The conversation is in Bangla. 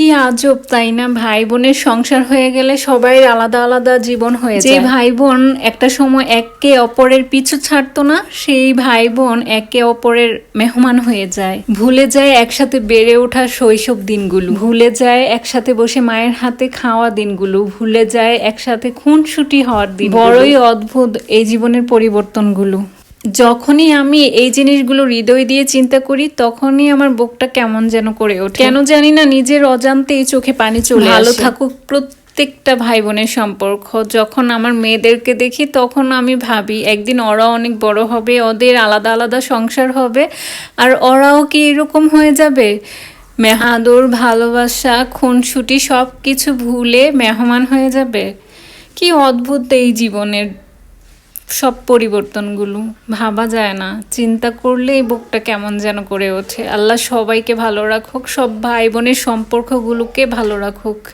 কি আজব তাই না? ভাই বোনের সংসার হয়ে গেলে সবাই আলাদা আলাদা জীবন হয়ে যে ভাই বোন একটা সময় একে অপরের পিছু ছাড়তো না সেই ভাই বোন একে অপরের মেহমান হয়ে যায়। ভুলে যায় একসাথে বেড়ে ওঠা শৈশব দিনগুলো। ভুলে যায় একসাথে বসে মায়ের হাতে খাওয়া দিনগুলো। ভুলে যায় একসাথে খুনসুটি হওয়ার দিন বড়ই অদ্ভুত এই জীবনের পরিবর্তনগুলো। যখনই আমি এই জিনিসগুলো হৃদয় দিয়ে চিন্তা করি তখনই আমার বুকটা কেমন যেন করে ওঠে। কেন জানি না নিজের অজান্তেই চোখে পানি চলে ভালো থাকুক প্রত্যেকটা ভাই বোনের সম্পর্ক। যখন আমার মেয়েদেরকে দেখি তখন আমি ভাবি একদিন ওরা অনেক বড় হবে ওদের আলাদা আলাদা সংসার হবে আর ওরাও কি এরকম হয়ে যাবে? মেহাদুর ভালোবাসা খুনসুটি সব কিছু ভুলে মেহমান হয়ে যাবে। কি অদ্ভুত এই জীবনের সব পরিবর্তনগুলো। ভাবা যায় না। চিন্তা করলেই বুকটা কেমন যেন করে ওঠে। আল্লাহ সবাইকে ভালো রাখুক, সব ভাই বোনের সম্পর্কগুলোকে ভালো রাখুক।